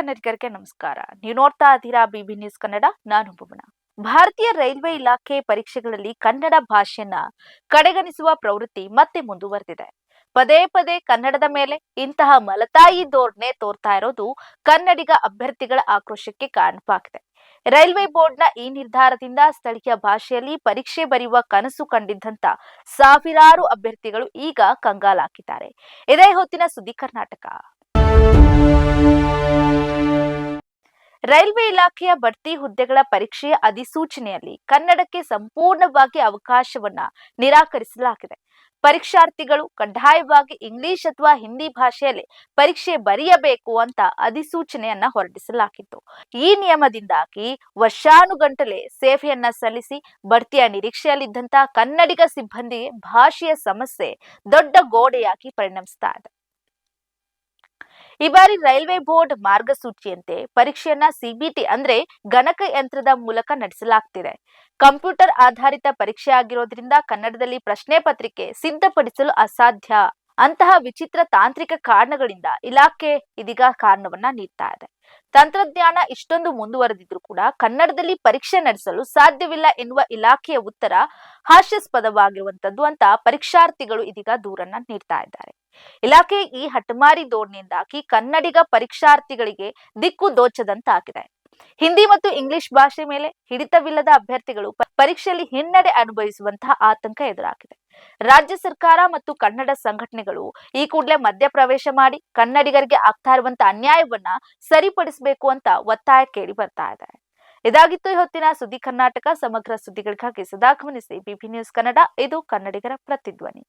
ಕನ್ನಡಿಗರಿಗೆ ನಮಸ್ಕಾರ. ನೀವು ನೋಡ್ತಾ ಇದ್ದೀರಾ ಬಿಬಿ ನ್ಯೂಸ್ ಕನ್ನಡ, ನಾನು ಭುವನ. ಭಾರತೀಯ ರೈಲ್ವೆ ಇಲಾಖೆ ಪರೀಕ್ಷೆಗಳಲ್ಲಿ ಕನ್ನಡ ಭಾಷೆಯನ್ನ ಕಡೆಗಣಿಸುವ ಪ್ರವೃತ್ತಿ ಮತ್ತೆ ಮುಂದುವರೆದಿದೆ. ಪದೇ ಪದೇ ಕನ್ನಡದ ಮೇಲೆ ಇಂತಹ ಮಲತಾಯಿ ಧೋರಣೆ ತೋರ್ತಾ ಇರೋದು ಕನ್ನಡಿಗ ಅಭ್ಯರ್ಥಿಗಳ ಆಕ್ರೋಶಕ್ಕೆ ಕಾರಣವಾಗಿದೆ. ರೈಲ್ವೆ ಬೋರ್ಡ್ನ ಈ ನಿರ್ಧಾರದಿಂದ ಸ್ಥಳೀಯ ಭಾಷೆಯಲ್ಲಿ ಪರೀಕ್ಷೆ ಬರೆಯುವ ಕನಸು ಕಂಡಿದ್ದಂತ ಸಾವಿರಾರು ಅಭ್ಯರ್ಥಿಗಳು ಈಗ ಕಂಗಾಲಾಕಿದ್ದಾರೆ ಇದೇ ಹೊತ್ತಿನ ಸುದ್ದಿ ಕರ್ನಾಟಕ. ರೈಲ್ವೆ ಇಲಾಖೆಯ ಬಡ್ತಿ ಹುದ್ದೆಗಳ ಪರೀಕ್ಷೆಯ ಅಧಿಸೂಚನೆಯಲ್ಲಿ ಕನ್ನಡಕ್ಕೆ ಸಂಪೂರ್ಣವಾಗಿ ಅವಕಾಶವನ್ನ ನಿರಾಕರಿಸಲಾಗಿದೆ. ಪರೀಕ್ಷಾರ್ಥಿಗಳು ಕಡ್ಡಾಯವಾಗಿ ಇಂಗ್ಲಿಷ್ ಅಥವಾ ಹಿಂದಿ ಭಾಷೆಯಲ್ಲಿ ಪರೀಕ್ಷೆ ಬರೆಯಬೇಕು ಅಂತ ಅಧಿಸೂಚನೆಯನ್ನ ಹೊರಡಿಸಲಾಗಿತ್ತು. ಈ ನಿಯಮದಿಂದಾಗಿ ವರ್ಷಾನುಗಂಟಲೆ ಸೇವೆಯನ್ನ ಸಲ್ಲಿಸಿ ಬಡ್ತಿಯ ನಿರೀಕ್ಷೆಯಲ್ಲಿದ್ದಂತಹ ಕನ್ನಡಿಗ ಸಿಬ್ಬಂದಿಗೆ ಭಾಷೆಯ ಸಮಸ್ಯೆ ದೊಡ್ಡ ಗೋಡೆಯಾಗಿ ಪರಿಣಮಿಸ್ತಾ ಇದೆ. ಈ ಬಾರಿ ರೈಲ್ವೆ ಬೋರ್ಡ್ ಮಾರ್ಗಸೂಚಿಯಂತೆ ಪರೀಕ್ಷೆಯನ್ನ ಸಿಬಿಟಿ ಅಂದ್ರೆ ಗಣಕ ಯಂತ್ರದ ಮೂಲಕ ನಡೆಸಲಾಗ್ತಿದೆ. ಕಂಪ್ಯೂಟರ್ ಆಧಾರಿತ ಪರೀಕ್ಷೆ ಆಗಿರೋದ್ರಿಂದ ಕನ್ನಡದಲ್ಲಿ ಪ್ರಶ್ನೆ ಪತ್ರಿಕೆ ಸಿದ್ಧಪಡಿಸಲು ಅಸಾಧ್ಯ. ಅಂತಹ ವಿಚಿತ್ರ ತಾಂತ್ರಿಕ ಕಾರಣಗಳಿಂದ ಇಲಾಖೆ ಇದೀಗ ಕಾರಣವನ್ನ ನೀಡ್ತಾ ಇದೆ. ತಂತ್ರಜ್ಞಾನ ಇಷ್ಟೊಂದು ಮುಂದುವರೆದಿದ್ರು ಕೂಡ ಕನ್ನಡದಲ್ಲಿ ಪರೀಕ್ಷೆ ನಡೆಸಲು ಸಾಧ್ಯವಿಲ್ಲ ಎನ್ನುವ ಇಲಾಖೆಯ ಉತ್ತರ ಹಾಸ್ಯಾಸ್ಪದವಾಗಿರುವಂತದ್ದು ಅಂತ ಪರೀಕ್ಷಾರ್ಥಿಗಳು ಇದೀಗ ದೂರನ್ನ ನೀಡ್ತಾ ಇದ್ದಾರೆ. ಇಲಾಖೆ ಈ ಹಠಮಾರಿ ದೋಣಿಯಿಂದಾಗಿ ಕನ್ನಡಿಗ ಪರೀಕ್ಷಾರ್ಥಿಗಳಿಗೆ ದಿಕ್ಕು ದೋಚದಂತಾಗಿದೆ. ಹಿಂದಿ ಮತ್ತು ಇಂಗ್ಲಿಷ್ ಭಾಷೆ ಮೇಲೆ ಹಿಡಿತವಿಲ್ಲದ ಅಭ್ಯರ್ಥಿಗಳು ಪರೀಕ್ಷೆಯಲ್ಲಿ ಹಿನ್ನಡೆ ಅನುಭವಿಸುವಂತಹ ಆತಂಕ ಎದುರಾಗಿದೆ. ರಾಜ್ಯ ಸರ್ಕಾರ ಮತ್ತು ಕನ್ನಡ ಸಂಘಟನೆಗಳು ಈ ಕೂಡಲೇ ಮಧ್ಯಪ್ರವೇಶ ಮಾಡಿ ಕನ್ನಡಿಗರಿಗೆ ಆಗ್ತಾ ಇರುವಂತಹ ಅನ್ಯಾಯವನ್ನ ಸರಿಪಡಿಸಬೇಕು ಅಂತ ಒತ್ತಾಯ ಕೇಳಿ ಬರ್ತಾ ಇದೆ. ಇದಾಗಿತ್ತು ಈ ಹೊತ್ತಿನ ಸುದ್ದಿ ಕರ್ನಾಟಕ. ಸಮಗ್ರ ಸುದ್ದಿಗಳಿಗಾಗಿ ಸದಾ ಗಮನಿಸಿ ಬಿಪಿ ನ್ಯೂಸ್ ಕನ್ನಡ. ಇದು ಕನ್ನಡಿಗರ ಪ್ರತಿಧ್ವನಿ.